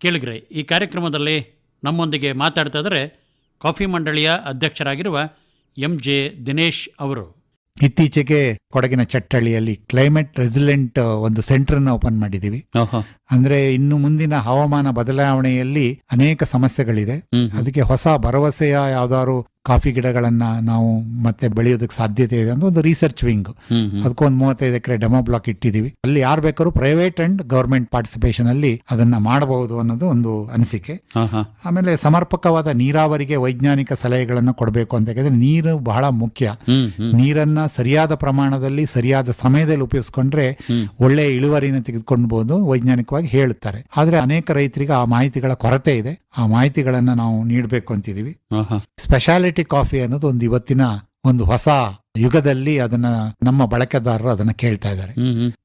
ಕೇಳಿಗ್ರೆ ಈ ಕಾರ್ಯಕ್ರಮದಲ್ಲಿ ನಮ್ಮೊಂದಿಗೆ ಮಾತಾಡ್ತಾ ಇದ್ದಾರೆ ಕಾಫಿ ಮಂಡಳಿಯ ಅಧ್ಯಕ್ಷರಾಗಿರುವ ಎಂ ಜೆ ದಿನೇಶ್ ಅವರು. ಇತ್ತೀಚೆಗೆ ಕೊಡಗಿನ ಚಟ್ಟಳ್ಳಿಯಲ್ಲಿ ಕ್ಲೈಮೇಟ್ ರೆಸಿಲೆಂಟ್ ಒಂದು ಸೆಂಟರ್ ಅನ್ನ ಓಪನ್ ಮಾಡಿದೀವಿ ಅಂದ್ರೆ ಇನ್ನು ಮುಂದಿನ ಹವಾಮಾನ ಬದಲಾವಣೆಯಲ್ಲಿ ಅನೇಕ ಸಮಸ್ಯೆಗಳಿದೆ. ಅದಕ್ಕೆ ಹೊಸ ಭರವಸೆಯ ಯಾವ್ದಾದ್ರು ಕಾಫಿ ಗಿಡಗಳನ್ನ ನಾವು ಮತ್ತೆ ಬೆಳೆಯೋದಕ್ಕೆ ಸಾಧ್ಯತೆ ಇದೆ ಅಂತ ಒಂದು ರಿಸರ್ಚ್ ವಿಂಗ್ ಅದಕ್ಕೊಂದು ಮೂವತ್ತೈದು ಎಕರೆ ಡೆಮೋ ಬ್ಲಾಕ್ ಇಟ್ಟಿದೀವಿ ಅಲ್ಲಿ ಯಾರು ಬೇಕಾದ್ರೂ ಪ್ರೈವೇಟ್ ಅಂಡ್ ಗವರ್ಮೆಂಟ್ ಪಾರ್ಟಿಸಿಪೇಷನ್ ಅಲ್ಲಿ ಅದನ್ನ ಮಾಡಬಹುದು ಅನ್ನೋದು ಒಂದು ಅನಿಸಿಕೆ. ಆಮೇಲೆ ಸಮರ್ಪಕವಾದ ನೀರಾವರಿಗೆ ವೈಜ್ಞಾನಿಕ ಸಲಹೆಗಳನ್ನು ಕೊಡಬೇಕು ಅಂತ ಯಾಕಂದ್ರೆ ನೀರು ಬಹಳ ಮುಖ್ಯ. ನೀರನ್ನ ಸರಿಯಾದ ಪ್ರಮಾಣದಲ್ಲಿ ಸರಿಯಾದ ಸಮಯದಲ್ಲಿ ಉಪಯೋಗಿಸ್ಕೊಂಡ್ರೆ ಒಳ್ಳೆ ಇಳುವರಿನ ತೆಗೆದುಕೊಳ್ಬಹುದು ವೈಜ್ಞಾನಿಕವಾಗಿ ಹೇಳುತ್ತಾರೆ ಆದ್ರೆ ಅನೇಕ ರೈತರಿಗೆ ಆ ಮಾಹಿತಿಗಳ ಕೊರತೆ ಇದೆ. ಆ ಮಾಹಿತಿಗಳನ್ನ ನಾವು ನೀಡಬೇಕು ಅಂತಿದೀವಿ. ಸ್ಪೆಷಾಲಿಟಿ ಕಾಫಿ ಅನ್ನೋದು ಒಂದು ಇವತ್ತಿನ ಒಂದು ಹೊಸ ಯುಗದಲ್ಲಿ ಅದನ್ನ ನಮ್ಮ ಬಳಕೆದಾರರು ಅದನ್ನ ಕೇಳ್ತಾ ಇದ್ದಾರೆ.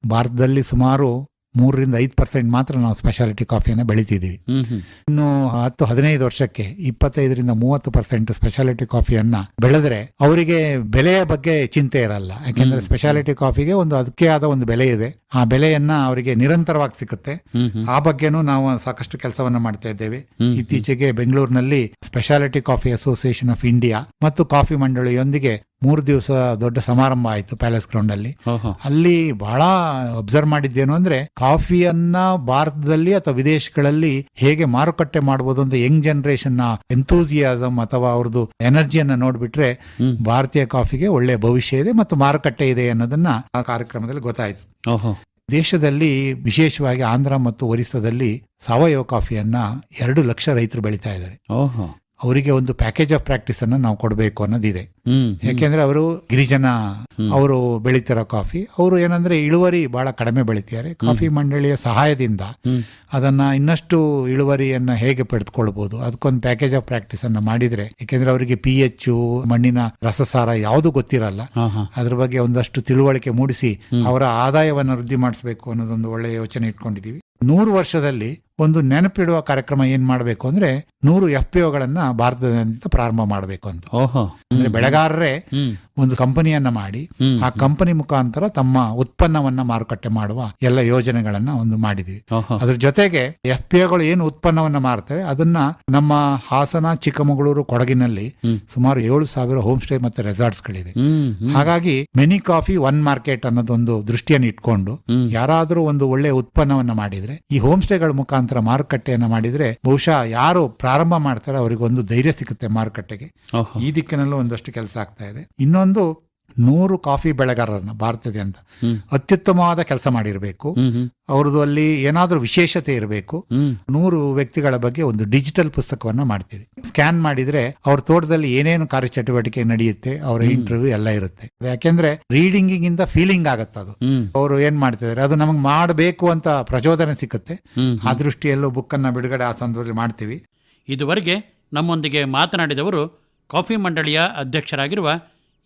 ಭಾರತದಲ್ಲಿ ಸುಮಾರು ಮೂರರಿಂದ ಐದು ಪರ್ಸೆಂಟ್ ಮಾತ್ರ ನಾವು ಸ್ಪೆಷಾಲಿಟಿ ಕಾಫಿಯನ್ನು ಬೆಳಿತಿದ್ದೀವಿ. ಇನ್ನು ಹತ್ತು ಹದಿನೈದು ವರ್ಷಕ್ಕೆ ಇಪ್ಪತ್ತೈದರಿಂದ ಮೂವತ್ತು ಪರ್ಸೆಂಟ್ ಸ್ಪೆಷಾಲಿಟಿ ಕಾಫಿಯನ್ನು ಬೆಳೆದ್ರೆ ಅವರಿಗೆ ಬೆಲೆಯ ಬಗ್ಗೆ ಚಿಂತೆ ಇರಲ್ಲ. ಯಾಕೆಂದ್ರೆ ಸ್ಪೆಷಾಲಿಟಿ ಕಾಫಿಗೆ ಒಂದು ಅದಕ್ಕೆ ಆದ ಒಂದು ಬೆಲೆ ಇದೆ. ಆ ಬೆಲೆಯನ್ನ ಅವರಿಗೆ ನಿರಂತರವಾಗಿ ಸಿಗುತ್ತೆ. ಆ ಬಗ್ಗೆನೂ ನಾವು ಸಾಕಷ್ಟು ಕೆಲಸವನ್ನು ಮಾಡ್ತಾ ಇದ್ದೇವೆ. ಇತ್ತೀಚೆಗೆ ಬೆಂಗಳೂರಿನಲ್ಲಿ speciality coffee association of India ಮತ್ತು ಕಾಫಿ ಮಂಡಳಿಯೊಂದಿಗೆ ಮೂರು ದಿವಸ ದೊಡ್ಡ ಸಮಾರಂಭ ಆಯಿತು ಪ್ಯಾಲೇಸ್ ಗ್ರೌಂಡ್ ಅಲ್ಲಿ. ಅಲ್ಲಿ ಬಹಳ ಅಬ್ಸರ್ವ್ ಮಾಡಿದ್ದೇನು ಅಂದ್ರೆ ಕಾಫಿಯನ್ನ ಭಾರತದಲ್ಲಿ ಅಥವಾ ವಿದೇಶಗಳಲ್ಲಿ ಹೇಗೆ ಮಾರುಕಟ್ಟೆ ಮಾಡಬಹುದು ಅಂತ ಯಂಗ್ ಜನರೇಷನ್ನ ಎಂಥೂಸಿಯಾಸಮ್ ಅಥವಾ ಅವ್ರದ್ದು ಎನರ್ಜಿಯನ್ನ ನೋಡ್ಬಿಟ್ರೆ ಭಾರತೀಯ ಕಾಫಿಗೆ ಒಳ್ಳೆ ಭವಿಷ್ಯ ಇದೆ ಮತ್ತು ಮಾರುಕಟ್ಟೆ ಇದೆ ಅನ್ನೋದನ್ನ ಆ ಕಾರ್ಯಕ್ರಮದಲ್ಲಿ ಗೊತ್ತಾಯ್ತು. ದೇಶದಲ್ಲಿ ವಿಶೇಷವಾಗಿ ಆಂಧ್ರ ಮತ್ತು ಒರಿಸ್ಸಾದಲ್ಲಿ ಸಾವಯವ ಕಾಫಿಯನ್ನ ಎರಡು ಲಕ್ಷ ರೈತರು ಬೆಳೀತಾ ಇದ್ದಾರೆ. ಅವರಿಗೆ ಒಂದು ಪ್ಯಾಕೇಜ್ ಆಫ್ ಪ್ರಾಕ್ಟೀಸ್ ಅನ್ನ ನಾವು ಕೊಡಬೇಕು ಅನ್ನೋದಿದೆ. ಯಾಕೆಂದ್ರೆ ಅವರು ಗಿರಿಜನ ಅವರು ಬೆಳಿತಿರೋ ಕಾಫಿ ಅವರು ಏನಂದ್ರೆ ಇಳುವರಿ ಬಹಳ ಕಡಿಮೆ ಬೆಳಿತಾರೆ ಕಾಫಿ ಮಂಡಳಿಯ ಸಹಾಯದಿಂದ ಅದನ್ನ ಇನ್ನಷ್ಟು ಇಳುವರಿಯನ್ನ ಹೇಗೆ ಪಡೆದುಕೊಳ್ಬಹುದು ಅದಕ್ಕೊಂದು ಪ್ಯಾಕೇಜ್ ಆಫ್ ಪ್ರಾಕ್ಟೀಸ್ ಅನ್ನ ಮಾಡಿದ್ರೆ ಯಾಕೆಂದ್ರೆ ಅವರಿಗೆ ಪಿ ಎಚ್ ಮಣ್ಣಿನ ರಸಸಾರ ಯಾವುದು ಗೊತ್ತಿರಲ್ಲ. ಅದ್ರ ಬಗ್ಗೆ ಒಂದಷ್ಟು ತಿಳುವಳಿಕೆ ಮೂಡಿಸಿ ಅವರ ಆದಾಯವನ್ನು ವೃದ್ಧಿ ಮಾಡಿಸಬೇಕು ಅನ್ನೋದೊಂದು ಒಳ್ಳೆಯ ಯೋಚನೆ ಇಟ್ಕೊಂಡಿದೀವಿ ನೂರು ವರ್ಷದಲ್ಲಿ ಒಂದು ನೆನಪಿಡುವ ಕಾರ್ಯಕ್ರಮ ಏನ್ ಮಾಡಬೇಕು ಅಂದ್ರೆ ನೂರು ಎಫ್ ಪಿ ಒಗಳನ್ನ ಭಾರತದಿಂದ ಪ್ರಾರಂಭ ಮಾಡಬೇಕು ಅಂತ. ಅಂದ್ರೆ ಬೆಳೆಗಾರರೇ ಒಂದು ಕಂಪನಿಯನ್ನ ಮಾಡಿ ಆ ಕಂಪನಿ ಮುಖಾಂತರ ತಮ್ಮ ಉತ್ಪನ್ನವನ್ನ ಮಾರುಕಟ್ಟೆ ಮಾಡುವ ಎಲ್ಲ ಯೋಜನೆಗಳನ್ನ ಒಂದು ಮಾಡಿದ್ವಿ. ಅದ್ರ ಜೊತೆಗೆ ಎಫ್ ಪಿ ಏನು ಉತ್ಪನ್ನವನ್ನ ಮಾರ್ತವೆ ಅದನ್ನ ನಮ್ಮ ಹಾಸನ ಚಿಕ್ಕಮಗಳೂರು ಕೊಡಗಿನಲ್ಲಿ ಸುಮಾರು ಏಳು ಸಾವಿರ ಹೋಮ್ ಸ್ಟೇ ಮತ್ತೆ ರೆಸಾರ್ಟ್ಸ್ ಗಳಿದೆ ಹಾಗಾಗಿ ಮೆನಿ ಕಾಫಿ ಒನ್ ಮಾರ್ಕೆಟ್ ಅನ್ನೋದೊಂದು ದೃಷ್ಟಿಯನ್ನು ಇಟ್ಕೊಂಡು ಯಾರಾದರೂ ಒಂದು ಒಳ್ಳೆ ಉತ್ಪನ್ನವನ್ನ ಮಾಡಿದ್ರೆ ಈ ಹೋಮ್ ಸ್ಟೇಗಳ ಮುಖಾಂತರ ಮಾರುಕಟ್ಟೆಯನ್ನ ಮಾಡಿದ್ರೆ ಬಹುಶಃ ಯಾರು ಪ್ರಾರಂಭ ಮಾಡ್ತಾರೆ ಅವರಿಗೆ ಒಂದು ಧೈರ್ಯ ಸಿಗುತ್ತೆ ಮಾರುಕಟ್ಟೆಗೆ. ಈ ದಿಕ್ಕಿನಲ್ಲೂ ಒಂದಷ್ಟು ಕೆಲಸ ಆಗ್ತಾ ಇದೆ. ಇನ್ನೊಂದು ನೂರು ಕಾಫಿ ಬೆಳೆಗಾರರನ್ನ ಭಾರತದಿಂದ ಅತ್ಯುತ್ತಮವಾದ ಕೆಲಸ ಮಾಡಿರಬೇಕು. ಅವ್ರದ್ದು ಅಲ್ಲಿ ಏನಾದರೂ ವಿಶೇಷತೆ ಇರಬೇಕು. ನೂರು ವ್ಯಕ್ತಿಗಳ ಬಗ್ಗೆ ಒಂದು ಡಿಜಿಟಲ್ ಪುಸ್ತಕವನ್ನ ಮಾಡ್ತೀವಿ. ಸ್ಕ್ಯಾನ್ ಮಾಡಿದ್ರೆ ಅವ್ರ ತೋಟದಲ್ಲಿ ಏನೇನು ಕಾರ್ಯಚಟುವಟಿಕೆ ನಡೆಯುತ್ತೆ ಅವರ ಇಂಟರ್ವ್ಯೂ ಎಲ್ಲ ಇರುತ್ತೆ. ಯಾಕೆಂದ್ರೆ ರೀಡಿಂಗ್ ಇಂದ ಫೀಲಿಂಗ್ ಆಗತ್ತೆ ಅದು. ಅವರು ಏನ್ ಮಾಡ್ತಿದ್ದಾರೆ ಅದು ನಮಗೆ ಮಾಡಬೇಕು ಅಂತ ಪ್ರಚೋದನೆ ಸಿಕ್ಕುತ್ತೆ. ಆ ದೃಷ್ಟಿಯಲ್ಲೂ ಬುಕ್ ಅನ್ನ ಬಿಡುಗಡೆ ಆ ಸಂದರ್ಭದಲ್ಲಿ ಮಾಡ್ತೀವಿ. ಇದುವರೆಗೆ ನಮ್ಮೊಂದಿಗೆ ಮಾತನಾಡಿದವರು ಕಾಫಿ ಮಂಡಳಿಯ ಅಧ್ಯಕ್ಷರಾಗಿರುವ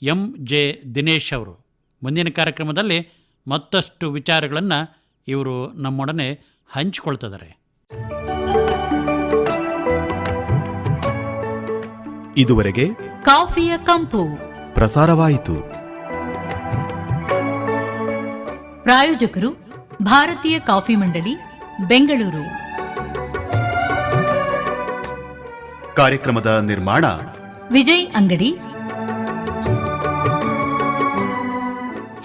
ಎಂ ಜೆ ದಿನೇಶ್ ಅವರು. ಮುಂದಿನ ಕಾರ್ಯಕ್ರಮದಲ್ಲಿ ಮತ್ತಷ್ಟು ವಿಚಾರಗಳನ್ನು ಇವರು ನಮ್ಮೊಡನೆ ಹಂಚಿಕೊಳ್ತಿದ್ದಾರೆ. ಇದುವರೆಗೆ ಕಾಫಿಯ ಕಂಪು. ಪ್ರಸಾರವಾಯಿತು. ಪ್ರಾಯೋಜಕರು ಭಾರತೀಯ ಕಾಫಿ ಮಂಡಳಿ ಬೆಂಗಳೂರು. ಕಾರ್ಯಕ್ರಮದ ನಿರ್ಮಾಣ ವಿಜಯ್ ಅಂಗಡಿ